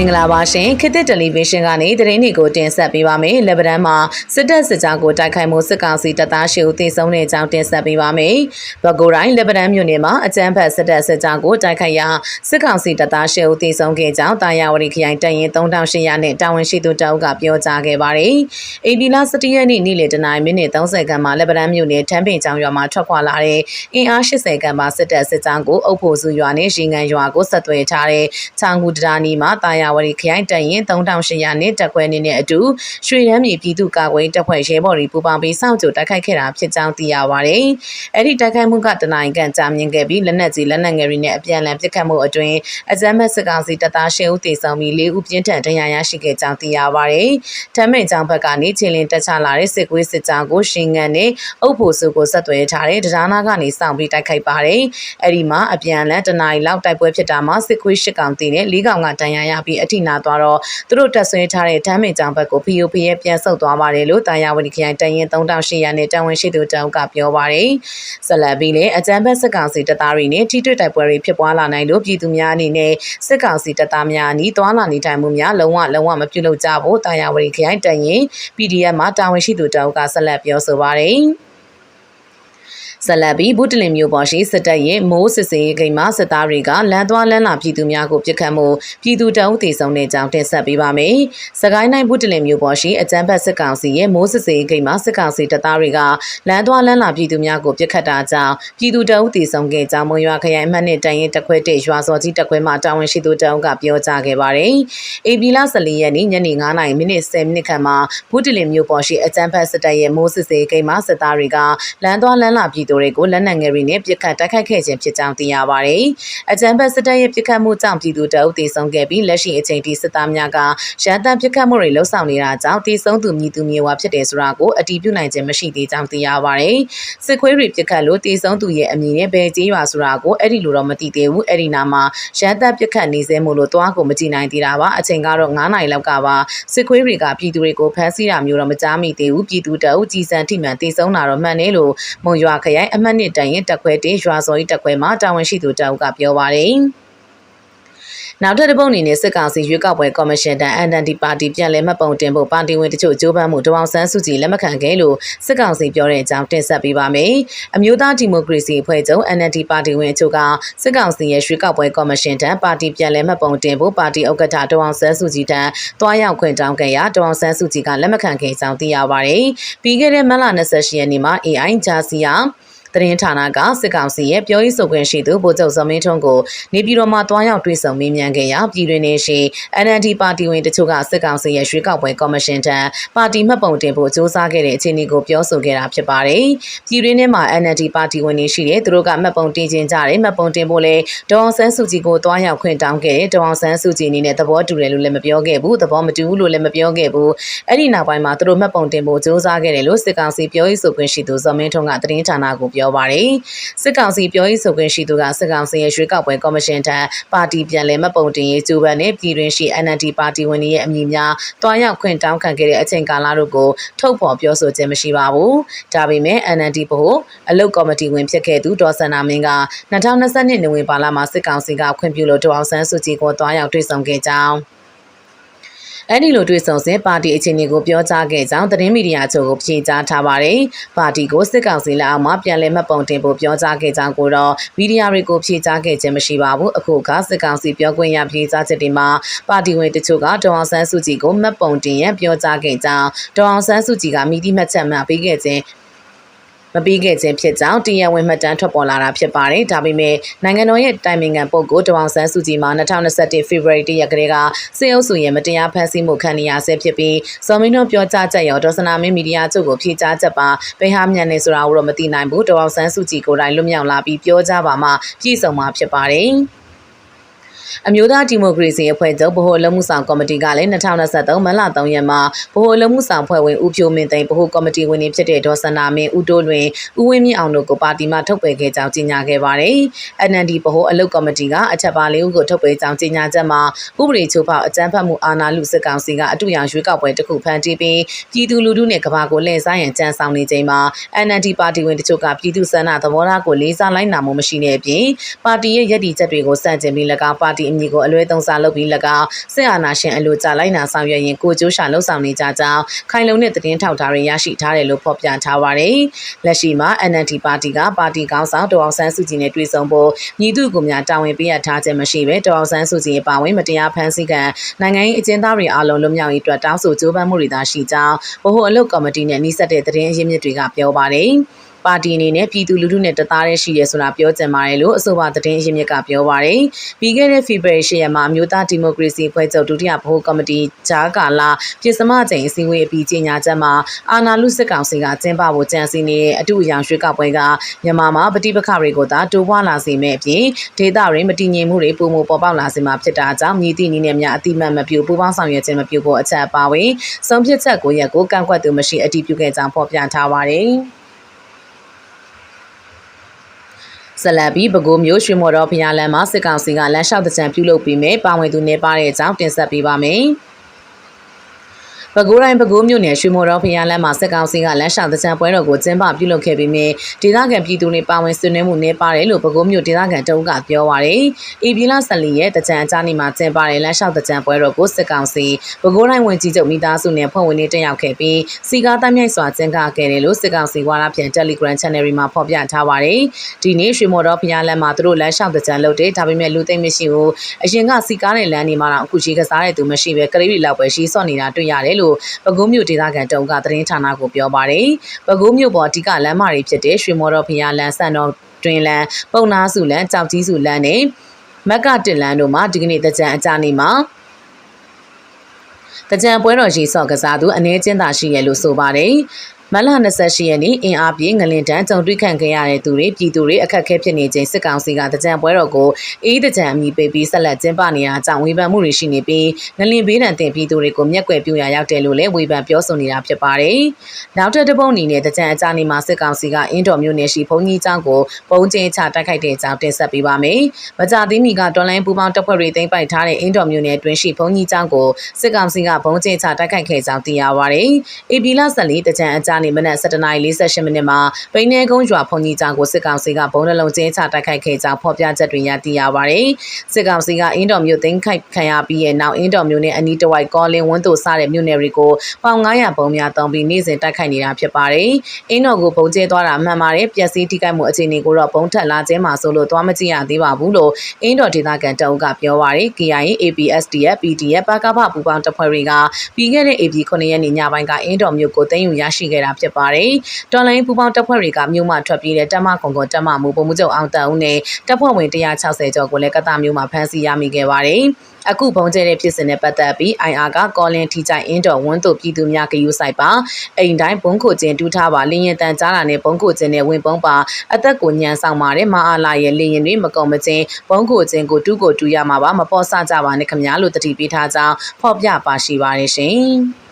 င်္ဂလာပါရှင်ခေတ်သစ်တယ်လီဗီရှင်းကနေသတင်းတွေကိုတင်ဆက်ပေးပါမယ်လက်ဗရန်မှာစစ်တပ်စစ်ကြောင်းကိုတိုက်ခိုက်မှုစစ်ကောင်စီတပ်သားရှေ့ဦးတည်ဆုံးတဲ့အကြောင်းတင်ဆက်ပေးပါမယ်ဘကိုတိုင်းလက်ဗရန်မြို့နယ်မှာအကြမ်းဖက်စစ်တပ်စစ်ကြောင်းကိုတိုက်ခိုက်ရာစစ်ကောင်စီတပ်သားရှေ့ဦးတည်ဆုံးခဲ့ကြောင်းတာယာဝတီခရိုင်တပ်ရင်း3800နဲ့တာဝန်ရှိသူတအုပ်ကပြောကြားခဲ့ပါတယ်အေပီလာ17ရက်နေ့နေ့လယ်တနာရီမိနစ်30ခန့်မှာလက်ဗရန်မြို့နယ်ထမ်းပင်ကျောင်းရွာမှာထွက်ခွာလာတဲ့အင်အား80ခန့်ပါစစ်တပ်စစ်ကြောင်းကိုအုပ်ဖို့စုရွာနဲ့ရေငန်ရွာကိုဆက်သွယ်ထားတဲ့ချောင်းကူတရာနီမှာတာယာဝတီခရိုင်တရင်3800နဲ့တက်ခွဲနေတဲ့အတူရွှေရမ်းမြေပြည်သူ့ကာကွယ်တပ်ဖွဲ့ရဲဘော်တွေပူးပေါင်းပြီးစောင့်ကြိုတိုက်ခိုက်ခဲ့တာဖြစ်ကြောင်းသိရပါတယ်။အဲ့ဒီတိုက်ခိုက်မှုကတနိုင်ကန်ကြာမြင့်ခဲ့ပြီးလက်နက်ကြီးလက်နက်ငယ်တွေနဲ့အပြန်အလှန်ပစ်ခတ်မှုအတွင်းအကြမ်းဖက်စစ်ကောင်စီတပ်သားရှစ်ဦးတေဆောင်ပြီး၄ဦးပြင်းထန်ဒဏ်ရာရရှိခဲ့ကြောင်းသိရပါတယ်။ထမ်းမိန်ကျောင်းဘက်ကနေချင်းလင်းတက်ချလာတဲ့စစ်ကွေးစစ်ကြောင်းကိုရှင်ငံနဲ့အုပ်ဖို့စုကိုဆက်သွယ်ထားတဲ့တရားနာကနေစောင့်ပြီးတိုက်ခိုက်ပါတယ်။အဲ့ဒီမှာအပြန်အလှန်တနိုင်လောက်တိုက်ပွဲဖြစ်တာမှာစစ်ကွေးရှစ်ကောင်တီနဲ့၄ကောင်ကဒဏ်ရာရပြီးအထိနာသွားတော့သူတို့တက်ဆွဲထားတဲ့တမ်းမင်ကြောင်ဘက်ကို POP ရဲ့ပြန်ဆုတ်သွားပါတယ်လို့တာယာဝတီခရိုင်တရင်3800နဲ့တန်ဝင်ရှိသူတောင်ကပြောပါတယ်။ဆက်လက်ပြီးလည်းအကြမ်းဖက်စစ်ကောင်စီတပ်သားတွေနဲ့ထိတွေ့တိုက်ပွဲတွေဖြစ်ပွားလာနိုင်လို့ပြည်သူများအနေနဲ့စစ်ကောင်စီတပ်သားများအနီးသွားလာနေထိုင်မှုများလုံးဝလုံးဝမပြုလုပ်ကြဖို့တာယာဝတီခရိုင်တရင် PDF မှာတာဝန်ရှိသူတောင်ကဆက်လက်ပြောဆိုပါတယ်။ ဆက်လက်ပြီးဘုတလင်မျိုးပေါ်ရှိစစ်တပ်ရဲ့မိုးစစ်စင်ရေးဂိမ်းမှာစစ်သားတွေကလမ်းသွားလမ်းလာပြည်သူများကိုပြစ်ခတ်မှုပြည်သူတအုပ်တည်ဆုံတဲ့အကြောင်းတင်ဆက်ပေးပါမယ်။စကိုင်းတိုင်းဘုတလင်မျိုးပေါ်ရှိအကြမ်းဖက်စစ်ကောင်စီရဲ့မိုးစစ်စင်ရေးဂိမ်းမှာစစ်ကောင်စီတပ်သားတွေကလမ်းသွားလမ်းလာပြည်သူများကိုပြစ်ခတ်တာကြောင့်ပြည်သူတအုပ်တည်ဆုံခဲ့ကြောင်းမွန်ရွာခရိုင်အမှတ်နဲ့တိုင်ရင်တက်ခွဲတဲ့ရွာစော်ကြီးတက်ခွဲမှာတာဝန်ရှိသူတအုပ်ကပြောကြားခဲ့ပါတယ်။ AB လ14ရက်နေ့ညနေ9:00နာရီမိနစ်10မိနစ်ခန့်မှာဘုတလင်မျိုးပေါ်ရှိအကြမ်းဖက်စစ်တပ်ရဲ့မိုးစစ်စင်ရေးဂိမ်းမှာစစ်သားတွေကလမ်းသွားလမ်းလာပြည်သူတွေကိုလက်နက်ငယ်တွေနဲ့ပြစ်ခတ်တိုက်ခိုက်ခဲ့ခြင်းဖြစ်ကြောင်းသိရပါတယ်။အကြံဖက်စစ်တပ်ရဲ့ပြစ်ခတ်မှုကြောင့်ပြည်သူတအုပ်တေဆုံးခဲ့ပြီးလက်ရှိအချိန်ထိစစ်သားများကရန်တမ်းပြစ်ခတ်မှုတွေလှုံ့ဆော်နေတာကြောင့်တေဆုံးသူမြည်သူမြေဝါဖြစ်တယ်ဆိုတာကိုအတည်ပြုနိုင်ခြင်းမရှိသေးကြောင်းသိရပါတယ်။စစ်ခွေးတွေပြစ်ခတ်လို့တေဆုံးသူရဲ့အမည်နဲ့ဘယ်ကြေးရွာဆိုတာကိုအဲ့ဒီလိုတော့မသိသေးဘူး။အဲ့ဒီနာမှာရန်တမ်းပြစ်ခတ်နေစေမို့လို့တွားကိုမကြည့်နိုင်သေးတာပါ။အချိန်ကတော့9နာရီလောက်ကပါစစ်ခွေးတွေကပြည်သူတွေကိုဖမ်းဆီးတာမျိုးတော့မကြားမိသေးဘူး။ပြည်သူတအုပ်ကြီးစံထိမှန်တေဆုံးတာတော့မှန်တယ်လို့မုံရွာခရိုင်အမှတ်နှစ်တိုင်ရင်တက်ခွဲတေးရွာစော်ကြီးတက်ခွဲမှာတာဝန်ရှိသူတအုပ်ကပြောပါတယ်။နောက်ထပ်တစ်ပုတ်အနေနဲ့စစ်ကောင်စီရွေးကောက်ပွဲကော်မရှင်တန် NND ပါတီပြန်လည်မှတ်ပုံတင်ဖို့ပါတီဝင်တချို့ကြိုးပမ်းမှုတဝအောင်ဆန်းစုကြည်လက်မခံခဲ့လို့စစ်ကောင်စီပြောတဲ့အကြောင်းတင်ဆက်ပေးပါမယ်။အမျိုးသားဒီမိုကရေစီအဖွဲ့ချုပ် NND ပါတီဝင်အချို့ကစစ်ကောင်စီရဲ့ရွေးကောက်ပွဲကော်မရှင်တန်ပါတီပြန်လည်မှတ်ပုံတင်ဖို့ပါတီဥက္ကဋ္ဌတဝအောင်ဆန်းစုကြည်တန်တွားရောက်ခွင့်တောင်းခဲ့ရာတဝအောင်ဆန်းစုကြည်ကလက်မခံခဲ့ကြောင်းသိရပါတယ်။ပြီးခဲ့တဲ့မတ်လ28ရက်နေ့မှာ AI ဂျာစီယာ သတင်းဌာနကစစ်ကောင်စီရဲ့ပြောရေးဆိုခွင့်ရှိသူဗိုလ်ချုပ်ဇမင်းထွန်းကိုနေပြည်တော်မှာတွားရောက်တွေ့ဆုံမေးမြန်းခဲ့ရာပြည်တွင်းနေရှိ NLD ပါတီဝင်တချို့ကစစ်ကောင်စီရဲ့ရွေးကောက်ပွဲကော်မရှင်ထံပါတီမှတ်ပုံတင်ဖို့စ조사ခဲ့တဲ့အခြေအနေကိုပြောဆိုခဲ့တာဖြစ်ပါတယ်။ပြည်တွင်းထဲမှာ NLD ပါတီဝင်တွေရှိတဲ့သူတို့ကမှတ်ပုံတင်ခြင်းကြတယ်မှတ်ပုံတင်ဖို့လဲဒေါအောင်ဆန်းစုကြည်ကိုတွားရောက်ခွင့်တောင်းခဲ့တယ်ဒေါအောင်ဆန်းစုကြည်အနေနဲ့သဘောတူတယ်လို့လည်းမပြောခဲ့ဘူးသဘောမတူဘူးလို့လည်းမပြောခဲ့ဘူးအဲ့ဒီနောက်ပိုင်းမှာသူတို့မှတ်ပုံတင်ဖို့စ조사ခဲ့တယ်လို့စစ်ကောင်စီပြောရေးဆိုခွင့်ရှိသူဇမင်းထွန်းကသတင်းဌာနကိုပြော ောပါတယ်။စစ်ကောင်စီပြောရေးဆိုခွင့်ရှိသူကစစ်ကောင်စီရဲ့ရွေးကောက်ပွဲကော်မရှင်ထံပါတီပြန်လည်မှတ်ပုံတင်ရေးကြိုးပမ်းနဲ့ပြည်တွင်းရှိ NLD ပါတီဝင်တွေရဲ့အမည်များတွားရောက်ခွင့်တောင်းခံခဲ့တဲ့အချိန်ကာလတို့ကိုထုတ်ဖော်ပြောဆိုခြင်းမရှိပါဘူး။ဒါပေမဲ့ NLD ဗဟိုအလုတ်ကော်မတီဝင်ဖြစ်ခဲ့သူဒေါ်စန္နာမင်းက2022နိုဝင်ဘာလမှာစစ်ကောင်စီကခွင့်ပြုလို့ဒေါ်အောင်ဆန်းစုကြည်ကိုတွားရောက်တွေ့ဆုံခဲ့ကြောင်း အဲ့ဒီလိုတွေ့ဆုံစဉ်ပါတီအခြေအနေကိုပြောကြားခဲ့ကြောင်းသတင်းမီဒီယာချုပ်ကိုဖြေကြားထားပါတယ်။ပါတီကိုစစ်ကောင်စီလက်အောက်မှာပြန်လည်မှတ်ပုံတင်ဖို့ပြောကြားခဲ့ကြောင်းကိုတော့မီဒီယာတွေကိုဖြေကြားခဲ့ခြင်းမရှိပါဘူး။အခုကစစ်ကောင်စီပြောခွင့်ရဖြေကြားချက်တွေမှာပါတီဝင်တချို့ကဒေါအောင်ဆန်းစုကြည်ကိုမှတ်ပုံတင်ရန်ပြောကြားခဲ့ကြောင်းဒေါအောင်ဆန်းစုကြည်ကမိတိမှတ်ချက်မှပေးခဲ့ခြင်း မပြီးခဲ့ခြင်းဖြစ်ကြောင်းတရားဝင်မှတ်တမ်းထွက်ပေါ်လာတာဖြစ်ပါတယ်။ဒါပေမဲ့နိုင်ငံတော်ရဲ့တိုင်ပင်ခံပုဂ္ဂိုလ်တဝအောင်ဆန်းစုကြည်မှာ2021 February 1ရက်ကလေးကစေအုပ်စုရဲ့မတရားဖန်ဆီးမှုခံရဆဲဖြစ်ပြီးစော်မင်းတို့ပြောကြားချက်ရောဒေါ်စနာမင်းမီဒီယာချုပ်ကိုဖြေကြားချက်ပါဘယ်ဟာမြန်နေဆိုတာကိုတော့မသိနိုင်ဘူး။တဝအောင်ဆန်းစုကြည်ကိုယ်တိုင်လွတ်မြောက်လာပြီးပြောကြားပါမှပြည့်စုံမှာဖြစ်ပါတယ်။ အမျိုးသားဒီမိုကရေစီအဖွဲ့ချုပ်ဗဟိုလုံမှုဆောင်ကော်မတီကလည်း2023မတ်လ3ရက်မှာဗဟိုလုံမှုဆောင်ဖွဲ့ဝင်ဦးဖြိုးမင်းသိန်းဗဟိုကော်မတီဝင်တွေဖြစ်တဲ့ဒေါ်စန္ဒာမင်းဦးတိုးလွင်ဦးဝင်းမြင့်အောင်တို့ကိုပါတီမှထုတ်ပယ်ခဲ့ကြောင်းကြေညာခဲ့ပါတယ်။ NND ဗဟိုအလုပ်ကော်မတီကအချက်ပါလေးဦးကိုထုတ်ပယ်ကြောင်းကြေညာချက်မှာဥပဒေချိုးဖောက်အကြမ်းဖက်မှုအာဏာလုစစ်ကောင်စီကအတူရောင်ရွေးကောက်ပွဲတစ်ခုဖန်တီးပြီးပြည်သူလူထုနဲ့ကဘာကိုလှည့်စားရန်ကြံဆောင်နေချိန်မှာ NND ပါတီဝင်တချို့ကပြည်သူဆန္ဒသဘောထားကိုလေးစားလိုက်နာမှုမရှိတဲ့အပြင်ပါတီရဲ့ရည်တည်ချက်တွေကိုစန့်ကျင်ပြီး၎င်းပါတီတီအမည်ကိုအလွဲသုံးစားလုပ်ပြီး၎င်းစစ်အာဏာရှင်အလို့ကြာလိုက်နာဆောင်ရွက်ရင်ကိုကျိုးရှာလှုပ်ဆောင်နေကြကြောင်းခိုင်လုံတဲ့သတင်းထောက်ထားတွေရရှိထားတယ်လို့ဖော်ပြထားပါတယ်။လက်ရှိမှာ NLD ပါတီကပါတီကောင်းဆောင်ဒေါအောင်ဆန်းစုကြည်နဲ့တွေ့ဆုံဖို့ညီသူကိုများတာဝန်ပေးအပ်ထားခြင်းမရှိဘဲဒေါအောင်ဆန်းစုကြည်အပါအဝင်မတရားဖမ်းဆီးခံနိုင်ငံရေးအကျဉ်းသားတွေအားလုံးလွတ်မြောက်ရေးအတွက်တောင်းဆိုကြိုးပမ်းမှုတွေသာရှိကြောင်းဗဟိုအလုပ်ကော်မတီနဲ့နှိစက်တဲ့သတင်းအရင်းမြစ်တွေကပြောပါတယ်။ ပါတီအနေနဲ့ပြည်သူလူထုနဲ့တသားတည်းရှိရဲဆိုတာပြောကြင်ပါတယ်လို့အဆိုပါသတင်းအရင်းမြစ်ကပြောပါတယ်။ပြီးခဲ့တဲ့ဖေဖော်ဝါရီလရက်မှာအမျိုးသားဒီမိုကရေစီဖွဲ့ချုပ်ဒုတိယဗဟိုကော်မတီဂျာကာလာပြည်စမချိန်အစည်းအဝေးအပြီးကြေညာချက်မှာအာနာလူစစ်ကောင်စီကကျင်းပဖို့ကြံစည်နေတဲ့အတူအယောင်ရွှေ့ကောက်ပွဲကမြန်မာမှာပဋိပက္ခတွေကိုသာတိုးပွားလာစေမဲ့အပြင်ဒေသရင်းမတည်ငြိမ်မှုတွေပုံမပေါ်ပေါက်လာစေမှာဖြစ်တာကြောင့်မြည်သည့်နည်းနဲ့များအတိမတ်မပြုပူးပေါင်းဆောင်ရွက်ခြင်းမပြုဖို့အချက်အပါဝင်ဆုံးဖြတ်ချက်ကိုရက်ကိုကန့်ကွက်သူမရှိအတည်ပြုခဲ့ကြောင်းဖော်ပြထားပါတယ်။ ဇလန်ဘီပဲခူးမျိုးရွှေမော်တော်ဖျားလမ်းမှာစစ်ကောင်စီကလမ်းလျှောက်တဲ့ကြံပြုလုပ်ပြီးမြဲပါဝင်သူနေပါတဲ့အကြောင်းတင်ဆက်ပေးပါမယ်။ ပဲခူးတိုင်းပဲခူးမြို့နယ်ရွှေမော်တော်ဖျားလမ်းမှာစစ်ကောင်စီကလမ်းလျှောက်တဲ့ကြံပွဲတော်ကိုကျင်းပပြုလုပ်ခဲ့ပြီးမြဲဒေသခံပြည်သူတွေပါဝင်ဆွေးနွေးမှုနေပါတယ်လို့ပဲခူးမြို့ဒေသခံတအုပ်ကပြောပါရယ်။အေပြည်လဆလီရဲ့တကြံအကြနေမှာကျင်းပတဲ့လမ်းလျှောက်တဲ့ကြံပွဲတော်ကိုစစ်ကောင်စီပဲခူးတိုင်းဝင်ကြီးချုပ်မိသားစုနဲ့ဖွဲ့ဝင်တွေတက်ရောက်ခဲ့ပြီးစီကားတမ်းမြိုက်စွာကျင်းပခဲ့တယ်လို့စစ်ကောင်စီဝါဒပြန် Telegram Channel တွေမှာဖော်ပြထားပါရယ်။ဒီနေ့ရွှေမော်တော်ဖျားလမ်းမှာသူတို့လမ်းလျှောက်တဲ့ကြံလုပ်တယ်ဒါပေမဲ့လူသိမ့်မရှိဘူး။အရင်ကစီကားတဲ့လမ်းတွေမှာတော့အခုရှိကစားတဲ့သူမရှိပဲကလေးတွေလောက်ပဲရှိစော့နေတာတွေ့ရတယ်လို့ပဲခူးမြို့ဒေသခံတုံကသတင်းဌာနကိုပြောပါတယ်။ပဲခူးမြို့ပေါ်အဓိကလမ်းမတွေဖြစ်တဲ့ရွှေမော်တော်ဖျားလမ်းဆန်တော်တွင်လမ်းပုံနာစုလမ်းကြောက်ကြီးစုလမ်းနဲ့မက်ကတစ်လမ်းတို့မှာဒီကနေ့တကြံအကြနေမှာတကြံပွဲတော်ရေဆော့ကစားသူအနေချင်းသာရှိရလို့ဆိုပါတယ် မလ28ရက်နေ့အင်အားပြင်းငလင်တန်းကြုံတွေ့ခံခဲ့ရတဲ့သူတွေပြည်သူတွေအခက်အခဲဖြစ်နေချိန်စစ်ကောင်စီကတကြံပွဲတော်ကိုအေးတကြံအမိပေးပြီးဆက်လက်ကျင်းပနေတာကြောင့်ဝေဖန်မှုတွေရှိနေပြီးငလင်ဘေးဒဏ်တင်ပြည်သူတွေကိုမျက်ကွယ်ပြုရာရောက်တယ်လို့လည်းဝေဖန်ပြောဆိုနေတာဖြစ်ပါတယ်။နောက်ထပ်တစ်ပုတ်အနေနဲ့တကြံအကြနေမှာစစ်ကောင်စီကအင်းတော်မြို့နယ်ရှိဘုံကြီးကျောင်းကိုပုံကျင်းချတိုက်ခိုက်တဲ့အကြောင်းတင်ဆက်ပေးပါမယ်။မကြသေးမီကတော်လိုင်းပူပေါင်းတပ်ဖွဲ့တွေသိမ်းပိုက်ထားတဲ့အင်းတော်မြို့နယ်တွင်ရှိဘုံကြီးကျောင်းကိုစစ်ကောင်စီကဘုံကျင်းချတိုက်ခိုက်ခဲ့ကြောင်းသိရပါတယ်။အေပီလာဆက်လီတကြံအကြနေမနက်7:48မိနစ်မှာပိန်းနေကုန်းရွာဖုန်ကြီးကျောင်းကိုစစ်ကောင်စီကဘုံနှလုံးကျင်းချတိုက်ခိုက်ခဲ့ကြောင်းဖော်ပြချက်တွေရသိရပါတယ်။စစ်ကောင်စီကအင်းတော်မြို့သိမ်းခိုက်ခံရပြီးရဲ့နောက်အင်းတော်မြို့နဲ့အနီးတစ်ဝိုက်ကောလင်းဝန်းတို့စတဲ့မြို့နယ်တွေကိုပေါင်900ပုံများတုံးပြီးနေ့စဉ်တိုက်ခိုက်နေတာဖြစ်ပါတယ်။အင်းတော်ကိုပုံကျဲသွားတာမှန်ပါတယ်။ပျက်စီးထိခိုက်မှုအခြေအနေကိုတော့ပုံထက်လာခြင်းမှာဆိုလို့သွားမကြည့်ရသေးပါဘူးလို့အင်းတော်ဒေသခံတအုပ်ကပြောပါတယ်။ KIA APSDF PDF ပကဖပူပေါင်းတပ်ဖွဲ့တွေကပြီးခဲ့တဲ့ AP 9ရက်နေ့ညပိုင်းကအင်းတော်မြို့ကိုတင်ယူရရှိခဲ့တာဖြစ်ပါတယ်။တော်လိုင်းပူပေါင်းတပ်ဖွဲ့တွေကမြို့မှထွက်ပြေးတဲ့တပ်မကွန်ကွန်တပ်မမှုပုံမှုချုပ်အောင်တန်ဦးနဲ့တပ်ဖွဲ့ဝင်160ကျော်ကိုလည်းကတမြို့မှာဖမ်းဆီးရမိခဲ့ပါတယ်။အခုပုံကျဲတဲ့ဖြစ်စဉ်နဲ့ပတ်သက်ပြီး IR ကကောလင်ထီချိုင်အင်းတော်ဝန်းတို့ပြည်သူများကယူဆိုင်ပါအိမ်တိုင်းဘုံခိုကျင်တူးထားပါလင်းရင်တန်ကြားတာနဲ့ဘုံခိုကျင်နဲ့ဝင်ပုံးပါအသက်ကိုညံဆောင်ပါတယ်မအားလာရဲ့လင်းရင်တွေမကုံမချင်းဘုံခိုကျင်ကိုတူးကိုတူးရမှာပါမပေါ်ဆကြပါနဲ့ခမများလို့တတိပေးထားကြောင်းဖော်ပြပါရှိပါတယ်ရှင်